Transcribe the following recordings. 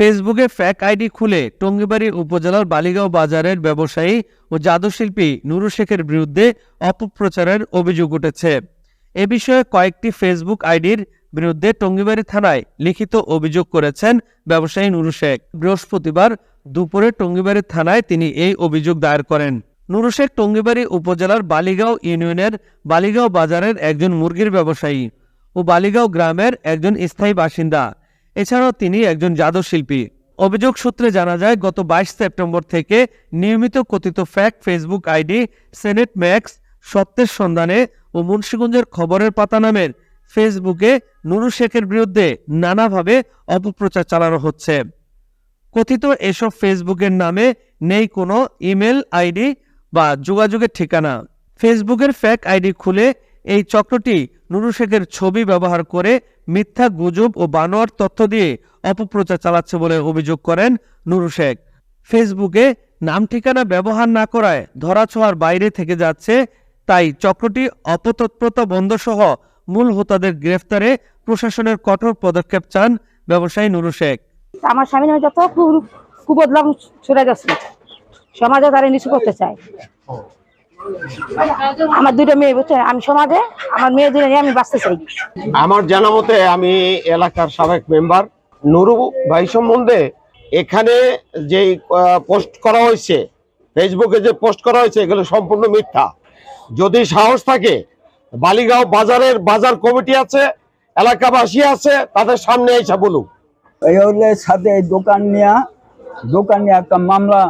ফেসবুকে ফ্যাক আইডি খুলে টঙ্গিবাড়ি উপজেলার বালিগাঁও বাজারের ব্যবসায়ী ও জাদুশিল্পী নুরু শেখের বিরুদ্ধে অপপ্রচারের অভিযোগ উঠেছে। এ বিষয়ে কয়েকটি ফেসবুক আইডির বিরুদ্ধে টঙ্গিবাড়ি থানায় লিখিত অভিযোগ করেছেন ব্যবসায়ী নুরু শেখ। বৃহস্পতিবার দুপুরে টঙ্গিবাড়ি থানায় তিনি এই অভিযোগ দায়ের করেন। নুরু শেখ টঙ্গিবাড়ি উপজেলার বালিগাঁও ইউনিয়নের বালিগাঁও বাজারের একজন মুরগির ব্যবসায়ী ও বালিগাঁও গ্রামের একজন স্থায়ী বাসিন্দা। এছাড়াও তিনি একজন জাদুশিল্পী অভিযোগ সূত্রে জানা যায়, গত বাইশ সেপ্টেম্বর থেকে নিয়মিত কথিত fake Facebook ID Senate Max, সত্যের সন্ধানে ও মুন্সীগঞ্জের খবরের পাতা নামের ফেসবুকে নুরু শেখের বিরুদ্ধে নানাভাবে অপপ্রচার চালানো হচ্ছে। কথিত এসব ফেসবুকের নামে নেই কোনো ইমেল আইডি বা যোগাযোগের ঠিকানা। ফেসবুকের ফ্যাক আইডি খুলে এই চক্রটি নুরু শেখের ছবি ব্যবহার করে মিথ্যা গুজব ও বানোয়ার তথ্য দিয়ে অপপ্রচার চালাচ্ছে বলে অভিযোগ করেন নুরু শেখ। ফেসবুকে নাম ঠিকানা ব্যবহার না করায় ধরাছোঁয়ার বাইরে থেকে যাচ্ছে, তাই চক্রটি অপতৎপ্রতা বন্ধ সহ মূল হোতাদের গ্রেফতারে প্রশাসনের কঠোর পদক্ষেপ চান ব্যবসায়ী নুরু শেখ। আমার স্বামী নামে যত কুবদলাম সরে গেছে সমাজে তারা নিচু করতে চায়। আমার দুটো মেয়ে বুঝছে আমি সমাজে আমার মেয়ে দুটো নিয়ে আমি বাঁচতে চাই। আমার জানা মতে আমি এলাকার সাবেক মেম্বার। নুরু ভাই সম্বন্ধে এখানে যে পোস্ট করা হয়েছে ফেসবুকে যে পোস্ট করা হয়েছে এগুলো সম্পূর্ণ মিথ্যা। যদি সাহস থাকে বালিগাঁও বাজারের বাজার কমিটি আছে এলাকাবাসী আছে তাদের সামনে এসে বলুক। এই হলে সাথে এই দোকান নিয়ে দোকান একটা মামলা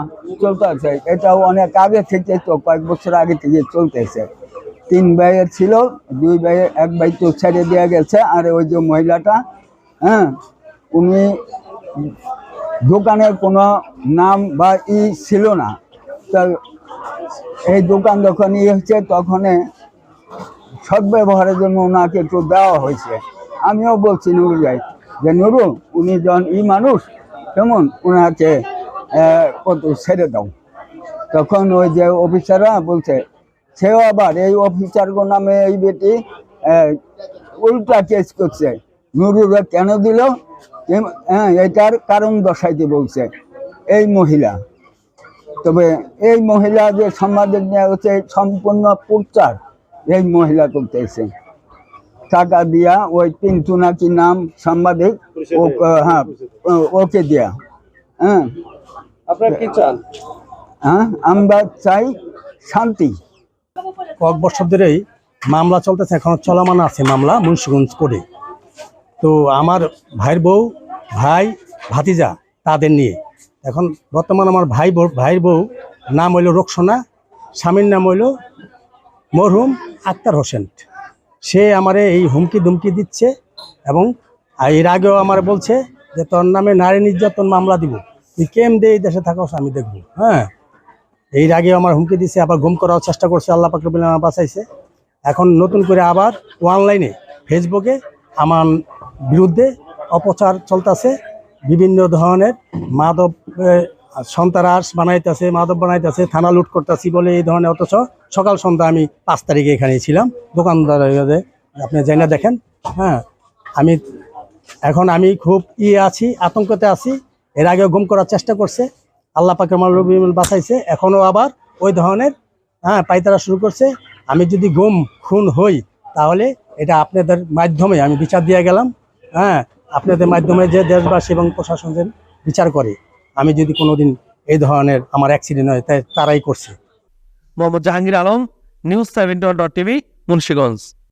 চলতেছে। এটাও অনেক আগে থেকে তো কয়েক বছর আগে থেকে চলতেছে। তিন ভাইয়ের ছিল, দুই ভাইয়ের, এক ভাই তো ছেড়ে দেওয়া গেছে, আর ওই যে মহিলাটা হ্যাঁ উনি দোকানের কোনো নাম বা ই ছিল না। তা এই দোকান যখন ই হচ্ছে, তখন সদ্ব্যবহারের জন্য ওনাকে একটু দেওয়া হয়েছে। আমিও বলছি নুরু ভাই যে নুরু উনি যখন ই মানুষ কেমন? ওনাকে কত ছেড়ে দাও। তখন ওই যে অফিসাররা বলছে, সেও আবার এই অফিসার নামে এই বেটি উল্টা কেস করছে। নুরুরা কেন দিল? হ্যাঁ এটার কারণ দর্শাইতে বলছে, এই মহিলা। তবে এই মহিলা যে সাংবাদিক নিয়ে হচ্ছে, সম্পূর্ণ প্রচার এই মহিলা করতেছে টাকা দিয়া ওই পিন্টু নাকি নাম সাংবাদিক ও হ্যাঁ ওকে দিয়া। হ্যাঁ। আপনার কি চান? হ্যাঁ আমরা চাই শান্তি। কয়েক বছর ধরেই মামলা চলতেছে এখন চলমান আছে মামলা মুন্সিগঞ্জ কোর্টে। তো আমার ভাইয়ের বউ ভাই ভাতিজা তাদের নিয়ে। এখন বর্তমান আমার ভাই বউ ভাইয়ের বউ নাম হইল রোকসোনা স্বামীর নাম হইল মরহুম আক্তার হোসেন। সে আমারে এই হুমকি ধুমকি দিচ্ছে এবং এর আগেও আমার বলছে যে, তোর নামে নারী নির্যাতন মামলা দিব। তুই কেম দে এই দেশে থাকো আমি দেখব। হ্যাঁ? এর আগে আমার হুমকি দিচ্ছে আবার ঘুম করার চেষ্টা করছে, আল্লাহ পাক রব্বুল আলামিন বাঁচাইছে। এখন নতুন করে আবার অনলাইনে ফেসবুকে আমার বিরুদ্ধে অপচার চলতেছে। বিভিন্ন ধরনের মাদক আহ, সন্ত্রাস বানাইতেছে মাদক বানাইতেছে থানা লুট করতেছি বলে এই ধরনের অথচ সকাল সন্ধ্যা আমি পাঁচ তারিখে এখানে ছিলাম। দোকানদার আপনি যাই না দেখেন হ্যাঁ। আমি এখন আমি খুব ইয়ে আছি আতঙ্কতে আছি। এর আগেও গুম করার চেষ্টা করছে। আল্লাহ পাকে আমার রবিউল বাঁচাইছে। এখনও আবার ওই ধরনের হ্যাঁ পাইতারা শুরু করছে। আমি যদি গুম খুন হই তাহলে এটা আপনাদের মাধ্যমে আমি বিচার দিয়ে গেলাম। হ্যাঁ আপনাদের মাধ্যমে যে দেশবাসী এবং প্রশাসন বিচার করে। আমি যদি কোনোদিন এই ধরনের আমার অ্যাক্সিডেন্ট হয়, তাই তারাই করছে। Mohammad Jahangir Alam, news seven dot TV, Munshiganj.